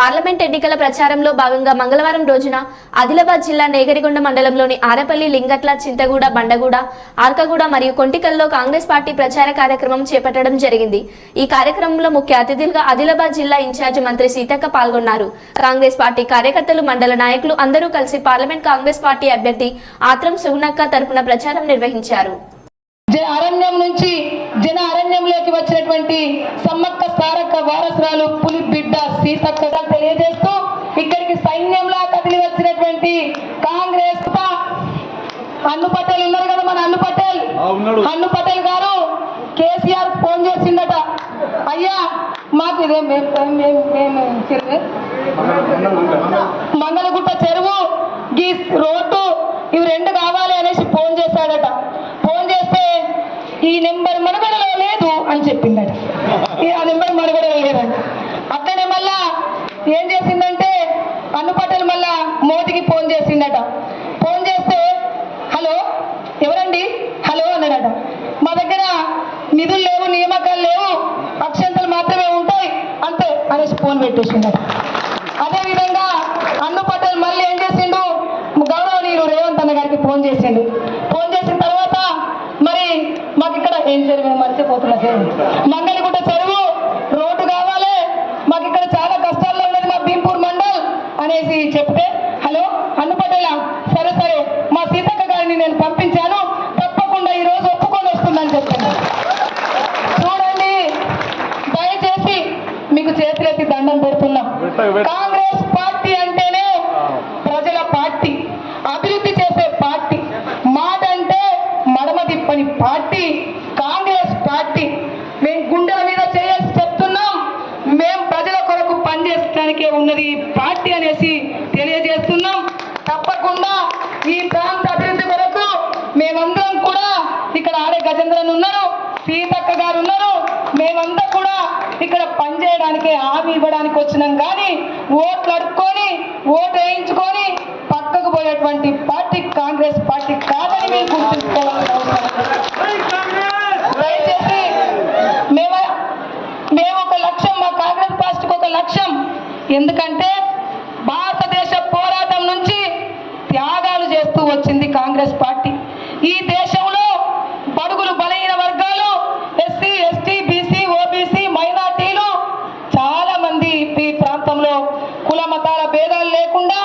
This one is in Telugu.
పార్లమెంట్ ఎన్నికల ప్రచారంలో భాగంగా మంగళవారం రోజున ఆదిలాబాద్ జిల్లా నేగరిగొండ మండలంలోని ఆరపల్లి లింగట్ల చింతగూడ బండగూడ ఆర్కగూడ మరియు కొంటికల్లో కాంగ్రెస్ పార్టీ ప్రచార కార్యక్రమం చేపట్టడం జరిగింది. ఈ కార్యక్రమంలో ముఖ్య అతిథులుగా ఆదిలాబాద్ జిల్లా ఇన్ఛార్జ్ మంత్రి సీతక్క పాల్గొన్నారు. కాంగ్రెస్ పార్టీ కార్యకర్తలు మండల నాయకులు అందరూ కలిసి పార్లమెంట్ కాంగ్రెస్ పార్టీ అభ్యర్థి ఆత్రం సుగుణక్క తరపున ప్రచారం నిర్వహించారు. జన అరణ్యం నుంచి జన అరణ్యంలోకి వచ్చినటువంటి సమ్మక్క సారక్క వారసురాలు పులి సీతక్క తెలియజేస్తూ ఇక్కడికి సైన్యంలా కదిలి వచ్చినటువంటి కాంగ్రెస్ అన్ను పటేల్ ఉన్నారు కదా మన అన్ను పటేల్. అన్ను పటేల్ గారు కేసీఆర్ ఫోన్ చేసిండట. అయ్యా మాకు ఇదే మేము- మేము- మేము చిరువే మంగళగుట్ట చెరువు గీ రోడ్డు ఇవి రెండు కావాలి అనేసి ఫోన్ చేశాడట ఫోన్ చేస్తే ఈ నెంబర్ మనుగడలో లేదు అని చెప్పిందట ఈ ఆ నెంబర్ మనుగడలో లేదంట అట్లనే మళ్ళా ఏం చేసిందంటే అన్ను పటేల్ మళ్ళా మోదీకి ఫోన్ చేసిందట ఫోన్ చేస్తే హలో ఎవరండి హలో అన్నాడట మా దగ్గర నిధులు లేవు నియామకాలు లేవు అక్షంతలు మాత్రమే ఉంటాయి అంతే అనేసి ఫోన్ పెట్టేసిండు అదే విధంగా అన్ను పటేల్ మళ్ళీ ఏం చేసిండు? గౌరవనీయులు రేవంత్ అన్న గారికి ఫోన్ చేసిండు. ఫోన్ చేసిన తర్వాత మరి మాకు ఇక్కడ ఏం చెరువు? మర్చిపోతున్నా చెరువు మంగళగుట్ట చెరువు రోడ్డు కావాలి. మాకు ఇక్కడ చాలా కష్టాల్లో ఉన్నది మా భీంపూర్ మండల్ అనేసి చెప్తే హలో అన్ను పటేలా? సరే సరే. మా సీతక్క గారిని నేను పంపించాను. కాంగ్రెస్ పార్టీ అంటేనే ప్రజల పార్టీ అభివృద్ధి చేసే పార్టీ. మాట అంటే మడమ తిప్పని పార్టీ కాంగ్రెస్ పార్టీ. మేము గుండెల మీద చేయాల్సి చెప్తున్నాం. మేము ప్రజల కొరకు పనిచేసడానికే ఉన్నది పార్టీ అనేసి తెలియజేస్తున్నాం. తప్పకుండా ఈ ప్రాంత అభివృద్ధి కొరకు మేమందరం కూడా ఇక్కడ ఆడే గజేంద్రన్ ఉన్నారు సీతక్క గారు ఉన్నారు. మేమంతా ఇక్కడ పనిచేయడానికి హామీ ఇవ్వడానికి వచ్చినాం కానీ ఓట్లు అడుక్కొని ఓటు వేయించుకొని పక్కకు పోయేటువంటి పార్టీ కాంగ్రెస్ పార్టీ కాదని మేము గుర్తుంచుకోవాల్సిన దయచేసి మేము మేము ఒక లక్ష్యం మా కాంగ్రెస్ పార్టీకి ఒక లక్ష్యం. ఎందుకంటే భారతదేశ పోరాటం నుంచి త్యాగాలు చేస్తూ వచ్చింది కాంగ్రెస్ పార్టీ. ఈ దేశంలో కుల మతాల భేదాలు లేకుండా